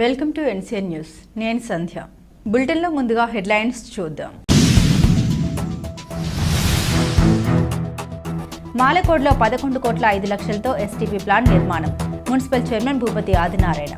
Welcome to NCN news నేను సంధ్య. బులెటిన్లో ముందుగా హెడ్లైన్స్ చూద్దాం. మాలకోడ్లో పదకొండు కోట్ల ఐదు లక్షలతో ఎస్టీపీ ప్లాంట్ నిర్మాణం. Municipal chairman Bhupathi Adinarayana.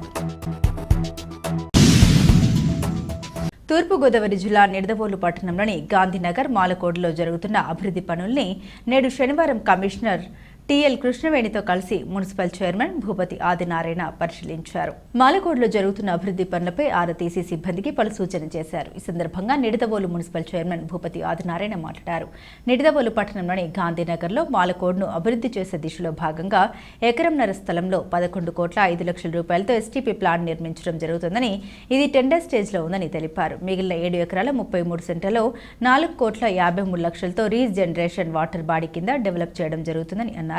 తూర్పుగోదావరి జిల్లా నిడదవోలు పట్టణంలోని గాంధీనగర్ మాలకోడ్లో జరుగుతున్న అభివృద్ధి పనుల్ని నేడు శనివారం కమిషనర్ టిఎల్ కృష్ణవేణితో కలిసి మున్సిపల్ చైర్మన్ భూపతి ఆదినారాయణ పరిశీలించారు. మాలకోడ్లో జరుగుతున్న అభివృద్ధి పనులపై ఆరా తీసీ సిబ్బందికి పలు సూచన చేశారు. ఈ సందర్భంగా నిడదవోలు మున్సిపల్ చైర్మన్ భూపతి ఆదినారాయణ మాట్లాడారు. నిడదవోలు పట్టణంలోని గాంధీనగర్లో మాలకోడ్ను అభివృద్ధి చేసే దిశలో భాగంగా ఎకరంన్నర స్థలంలో పదకొండు కోట్ల ఐదు లక్షల రూపాయలతో ఎస్టీపీ ప్లాన్ నిర్మించడం జరుగుతుందని ఇది టెండర్ స్టేజ్లో ఉందని తెలిపారు. మిగిలిన ఏడు ఎకరాల ముప్పై మూడు సెంటర్లో నాలుగు కోట్ల యాభై మూడు లక్షలతో రీజనరేషన్ వాటర్ బాడీ కింద డెవలప్ చేయడం జరుగుతుందని అన్నారు.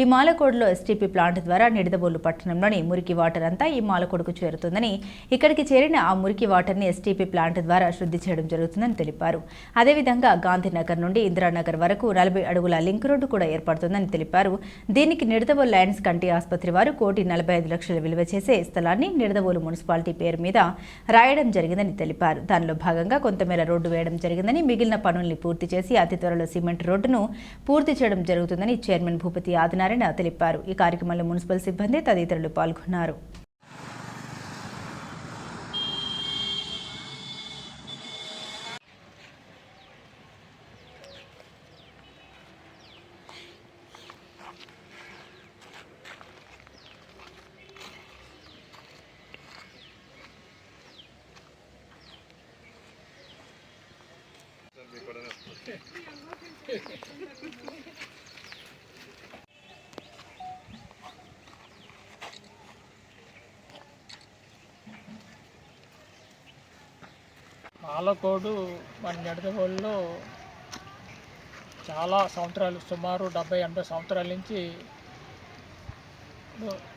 ఈ మాలకోడులో ఎస్టీపీ ప్లాంట్ ద్వారా నిడదబోలు పట్టణంలోని మురికి వాటర్ అంతా ఈ మాలకోడుకు చేరుతుందని ఇక్కడికి చేరిన ఆ మురికి వాటర్ని ఎస్టీపీ ప్లాంట్ ద్వారా శుద్ధి చేయడం జరుగుతుందని తెలిపారు. అదేవిధంగా గాంధీనగర్ నుండి ఇందిరానగర్ వరకు నలభై అడుగుల లింక్ రోడ్డు కూడా ఏర్పడుతుందని తెలిపారు. దీనికి నిడదబోలు లయన్స్ కంటి ఆసుపత్రి వారు కోటి నలభై ఐదు లక్షల విలువ చేసే స్థలాన్ని నిడదవోలు మున్సిపాలిటీ పేరు మీద రాయడం జరిగిందని తెలిపారు. దానిలో భాగంగా కొంతమేర రోడ్డు వేయడం జరిగిందని మిగిలిన పనుల్ని పూర్తి చేసి అతి త్వరలో సిమెంట్ రోడ్డును పూర్తి చేయడం జరుగుతుందని చైర్మన్ భూపతి ఆదినారాయణ తెలిపారు. ఈ కార్యక్రమంలో మున్సిపల్ సిబ్బంది తదితరులు పాల్గొన్నారు. పాలకోడు మన నిడదవోలులో చాలా సంవత్సరాలు సుమారు డెబ్బై ఎనభై సంవత్సరాల నుంచి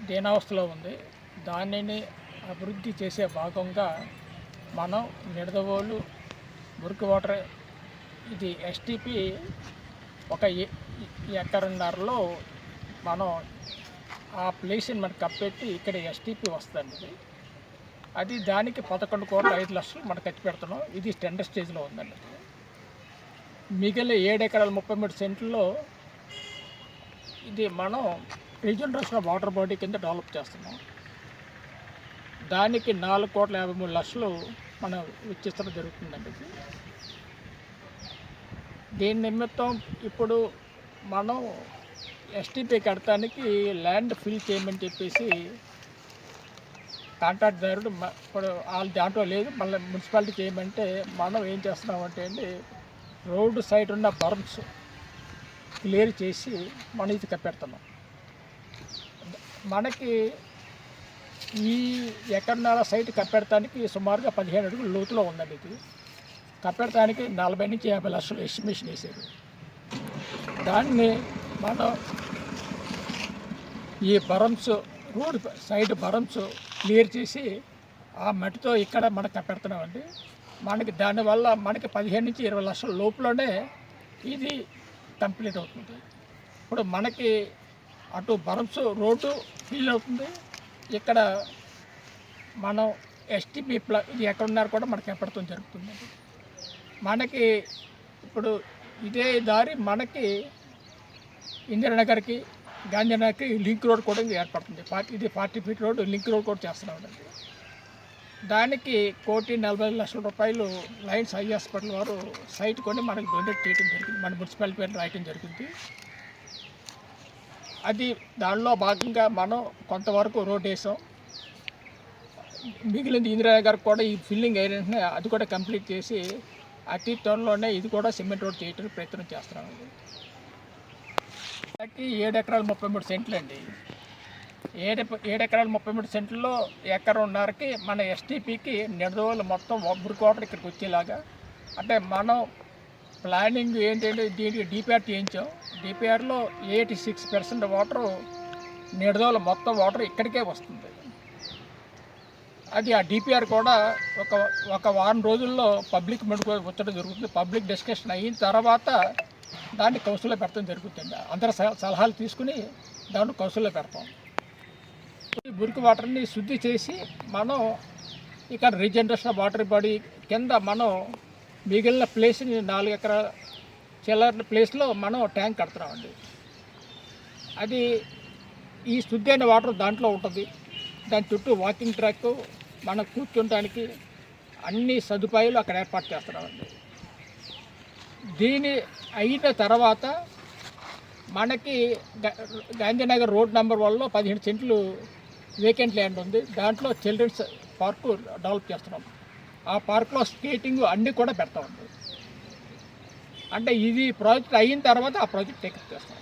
దీనావస్థలో ఉంది. దానిని అభివృద్ధి చేసే భాగంగా మనం నిడదవోలు మురికి వాటర్ ఇది ఎస్టీపీ ఒక ఎకరన్నరలో మనం ఆ ప్లేస్ని మనకు కప్పెట్టి ఇక్కడ ఎస్టీపీ వస్తుంది అది దానికి పదకొండు కోట్ల ఐదు లక్షలు మనం ఖర్చు పెడుతున్నాం. ఇది టెండర్ స్టేజ్లో ఉందండి. మిగిలిన ఏడు ఎకరాల ముప్పై మూడు సెంట్లలో ఇది మనం రీజనరేషన్ వాటర్ బాడీ కింద డెవలప్ చేస్తున్నాం. దానికి నాలుగు కోట్ల యాభై మూడు లక్షలు మనం వెచ్చిస్తడం జరుగుతుందండి ఇది. దీని నిమిత్తం ఇప్పుడు మనం ఎస్టీపీ కడటానికి ల్యాండ్ ఫిల్ చేయమని చెప్పేసి కాంట్రాక్ట్దారుడు ఇప్పుడు వాళ్ళు దాంట్లో లేదు. మళ్ళీ మున్సిపాలిటీ చేయమంటే మనం ఏం చేస్తున్నామంటే అండి రోడ్డు సైడ్ ఉన్న బర్మ్స్ క్లియర్ చేసి మనం ఇది కప్పెడుతున్నాం మనకి ఈ ఎకరన్నర సైట్ కప్పెడటానికి సుమారుగా పదిహేను అడుగులు లోతులో ఉందండి ఇది. కప్పెడటానికి నలభై నుంచి యాభై లక్షలు ఎస్టిమేషన్ వేసారు దాన్ని మనం ఈ berms road side berms clear చేసి ఆ మట్టితో ఇక్కడ మనం పెడుతున్నామండి మనకి దానివల్ల మనకి పదిహేను నుంచి ఇరవై లక్షల లోపలనే ఇది కంప్లీట్ అవుతుంది. ఇప్పుడు మనకి అటు బరమ్స్ రోడ్డు ఫీల్ అవుతుంది. ఇక్కడ మనం ఎస్టీపీ ప్ల ఇది ఎక్కడున్నారు కూడా మనకి ఎప్పటితో జరుగుతుంది. మనకి ఇప్పుడు ఇదే దారి మనకి ఇందిరానగర్కి గాంధీనగర్కి లింక్ రోడ్ కూడా ఏర్పడుతుంది. ఫార్టీ ఇది forty feet road link road కూడా చేస్తున్నామండి దానికి కోటి నలభై లక్షల రూపాయలు లయన్స్ ఐ హాస్పిటల్ వారు సైట్ కొని మనకు డొనేట్ చేయడం జరిగింది. మన మున్సిపాలిటీ పేరు రాయటం జరిగింది. అది దానిలో భాగంగా మనం కొంతవరకు రోడ్ వేసాం. మిగిలింది ఇందిరానగర్ కూడా ఈ ఫిల్లింగ్ అయిన అది కూడా కంప్లీట్ చేసి అతి త్వరలోనే ఇది కూడా సిమెంట్ రోడ్ చేయడానికి ప్రయత్నం చేస్తున్నామండి దానికి ఏడు ఎకరాలు ముప్పై మూడు సెంట్లు అండి. ఏడు ఏడు ఎకరాలు ముప్పై మూడు సెంట్లలో ఎకరన్నరకి మన ఎస్టీపీకి నిడదవోలు మొత్తం ఒబ్బరి వాటర్ ఇక్కడికి వచ్చేలాగా. అంటే మనం ప్లానింగ్ ఏంటంటే దీనికి డిపిఆర్ చేయించాం. డిపిఆర్లో ఎయిటీ సిక్స్ పర్సెంట్ వాటర్ నిడదోల మొత్తం వాటర్ ఇక్కడికే వస్తుంది. అది ఆ డిపిఆర్ కూడా ఒక ఒక వారం రోజుల్లో పబ్లిక్ మెడుకు వచ్చడం జరుగుతుంది. పబ్లిక్ డిస్కషన్ అయిన తర్వాత దాన్ని కౌన్సిల్లో పెట్టడం జరుగుతుంది. అందరి సలహాలు తీసుకుని దాన్ని కౌన్సిల్లో పెడతాం. ఈ మురికి వాటర్ని శుద్ధి చేసి మనం ఇక్కడ రీజనరేషన్ వాటర్ బాడీ కింద మనం మిగిలిన ప్లేస్ని నాలుగు ఎకరాల చిల్లర ప్లేస్లో మనం ట్యాంక్ కడుతున్నామండి. అది ఈ శుద్ధి అయిన వాటర్ దాంట్లో ఉంటుంది. దాని చుట్టూ వాకింగ్ ట్రాక్ మనం కూర్చుంటానికి అన్ని సదుపాయాలు అక్కడ ఏర్పాటు చేస్తున్నామండి. దీని అయిన తర్వాత మనకి గాంధీనగర్ రోడ్ నెంబర్ వన్లో పదిహేను సెంట్లు వేకెంట్ ల్యాండ్ ఉంది. దాంట్లో చిల్డ్రన్స్ పార్కు డెవలప్ చేస్తున్నాం. ఆ పార్క్లో స్కేటింగ్ అన్నీ కూడా పెడతా ఉంది. అంటే ఇది ప్రాజెక్ట్ అయిన తర్వాత ఆ ప్రాజెక్ట్ టేకప్ చేస్తాం